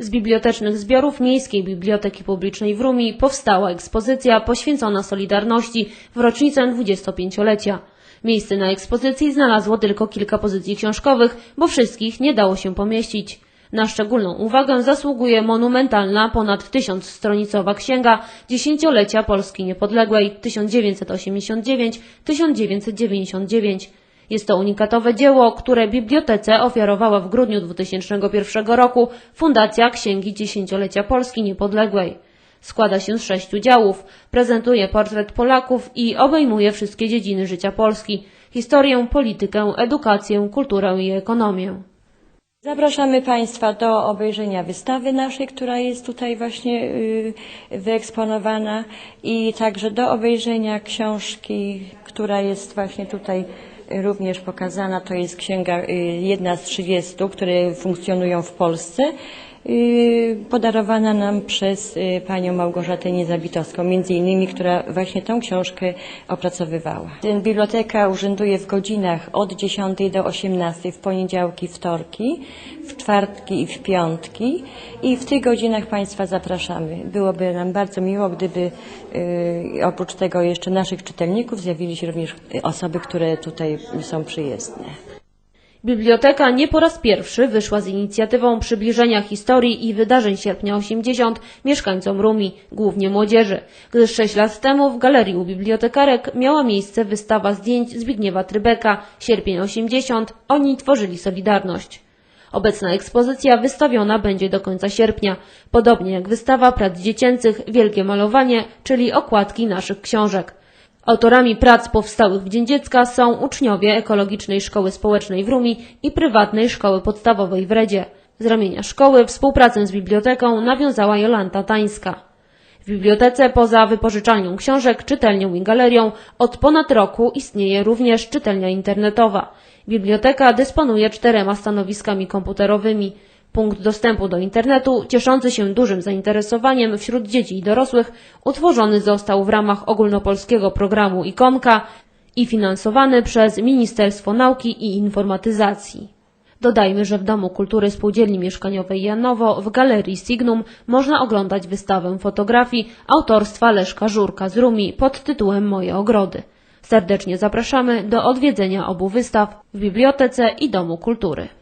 Z bibliotecznych zbiorów Miejskiej Biblioteki Publicznej w Rumi powstała ekspozycja poświęcona Solidarności w rocznicę 25-lecia. Miejsce na ekspozycji znalazło tylko kilka pozycji książkowych, bo wszystkich nie dało się pomieścić. Na szczególną uwagę zasługuje monumentalna, ponad tysiąc stronicowa księga dziesięciolecia Polski Niepodległej 1989-1999. Jest to unikatowe dzieło, które bibliotece ofiarowała w grudniu 2001 roku Fundacja Księgi Dziesięciolecia Polski Niepodległej. Składa się z sześciu działów, prezentuje portret Polaków i obejmuje wszystkie dziedziny życia Polski historię, politykę, edukację, kulturę i ekonomię. Zapraszamy Państwa do obejrzenia wystawy naszej, która jest tutaj właśnie y, wyeksponowana i także do obejrzenia książki, która jest właśnie tutaj również pokazana. To jest księga y, jedna z 30, które funkcjonują w Polsce, podarowana nam przez y, panią Małgorzatę Niezabitowską, między innymi, która właśnie tą książkę opracowywała. Biblioteka urzęduje w godzinach od 10 do 18 w poniedziałki, wtorki, w czwartki i w piątki i w tych godzinach Państwa zapraszamy. Byłoby nam bardzo miło, gdyby y, oprócz tego jeszcze naszych czytelników zjawili się również y, osoby, które tutaj są przyjezdne. Biblioteka nie po raz pierwszy wyszła z inicjatywą przybliżenia historii i wydarzeń sierpnia 80 mieszkańcom Rumi, głównie młodzieży, gdyż sześć lat temu w Galerii u Bibliotekarek miała miejsce wystawa zdjęć Zbigniewa Trybeka, sierpień 80, oni tworzyli Solidarność. Obecna ekspozycja wystawiona będzie do końca sierpnia, podobnie jak wystawa prac dziecięcych Wielkie Malowanie, czyli okładki naszych książek. Autorami prac powstałych w Dzień Dziecka są uczniowie Ekologicznej Szkoły Społecznej w Rumi i Prywatnej Szkoły Podstawowej w Redzie. Z ramienia szkoły współpracę z biblioteką nawiązała Jolanta Tańska. W bibliotece poza wypożyczalnią książek, czytelnią i galerią od ponad roku istnieje również czytelnia internetowa. Biblioteka dysponuje czterema stanowiskami komputerowymi. Punkt dostępu do internetu, cieszący się dużym zainteresowaniem wśród dzieci i dorosłych, utworzony został w ramach ogólnopolskiego programu IKOMKA i finansowany przez Ministerstwo Nauki i Informatyzacji. Dodajmy, że w Domu Kultury Spółdzielni Mieszkaniowej Janowo w Galerii Signum można oglądać wystawę fotografii autorstwa Leszka Żurka z Rumi pod tytułem Moje ogrody. Serdecznie zapraszamy do odwiedzenia obu wystaw w Bibliotece i Domu Kultury.